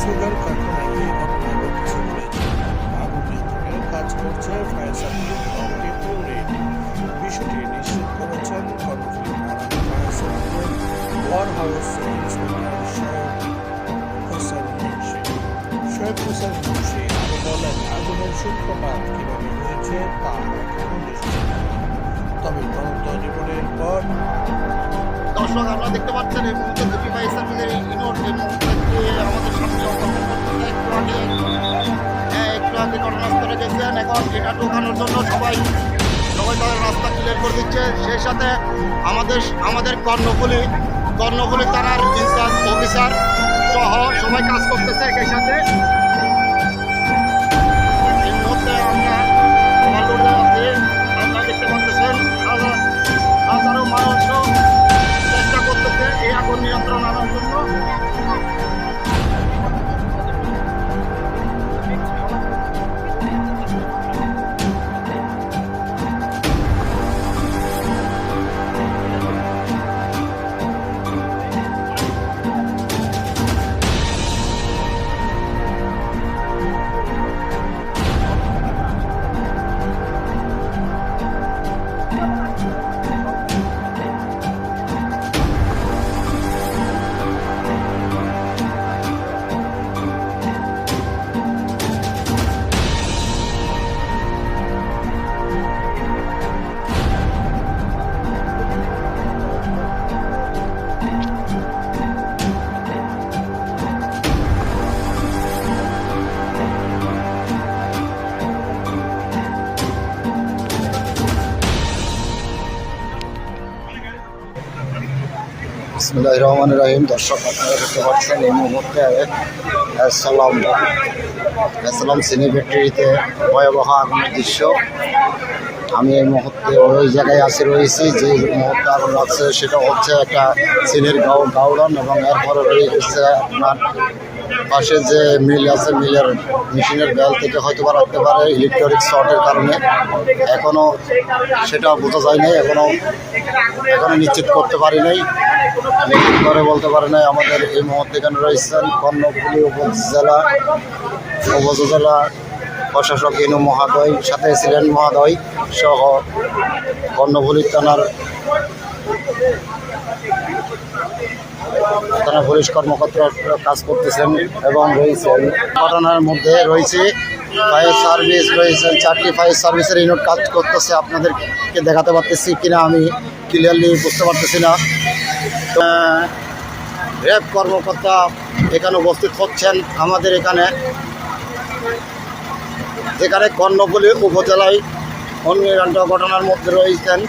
Sugar কারখানা গিয়ে অগ্নিগত চলেছে কাজ করছে ফায়ার সার্ভিস অমৃত রেড বিষয়টি নিশ্চিত করেছেন কর্মচারী Bharat fire service war house inspector Shoaib Hossain হয়েছে তা তবে তদন্ত দেখতে পাচ্ছেন আমাদের একটু হ্যাঁ ঘটনাস্থলে গেছেন এখন এটা ঢোকানোর জন্য সবাই সবাই তাদের রাস্তা ক্লিয়ার করে দিচ্ছে। সেই সাথে আমাদের আমাদের কর্ণফুলি কর্ণফুলি থানার ইনচার্জ অফিসার সহ সবাই কাজ করতেছে একই সাথে। বিসমুল্লাহ রহমান রাহিম। দর্শক, আপনারা দেখতে পাচ্ছেন এই মুহূর্তে সালাম সালাম সিনি ফ্যাক্টরিতে ভয়াবহ আগুনের দৃশ্য। আমি এই মুহূর্তে ওই জায়গায় আসি, রয়েছি, যে মুহূর্তে আগুন লাগছে, সেটা হচ্ছে একটা সিনের গাউ গাউডন এবং এরপরে রয়েছে আপনার পাশে যে মিল আছে, মিলের মেশিনের বেল থেকে হয়তো বা রাখতে পারে ইলেকট্রনিক শর্টের কারণে। এখনও সেটা বোঝা যায় নাই এখনও এখনও নিশ্চিত করতে পারি নাই। নিশ্চিত করে বলতে পারি নাই, আমাদের এই মুহূর্তে এখানে রয়েছেন কর্ণফুলী উপজেলা উপজেলা প্রশাসক ইনু মহাদয়, সাথে ছিলেন মহাদয় সহ কর্ণফুলী থানার থানা পুলিশ কর্মকর্তা কাজ করতেছেন এবং রয়েছেন। ঘটনার মধ্যে রয়েছে ফায়ার সার্ভিস, রয়েছেন চারটি ফায়ার সার্ভিসের ইউনিট কাজ করতেছে। আপনাদেরকে দেখাতে পারতেছি কিনা, আমি ক্লিয়ারলি বুঝতে পারতেছি না। র্যাব কর্মকর্তা এখানে উপস্থিত হচ্ছেন আমাদের এখানে। যেখানে কর্ণফুলী উপজেলায় অগ্নিকাণ্ড ঘটনার মধ্যে রয়েছেন।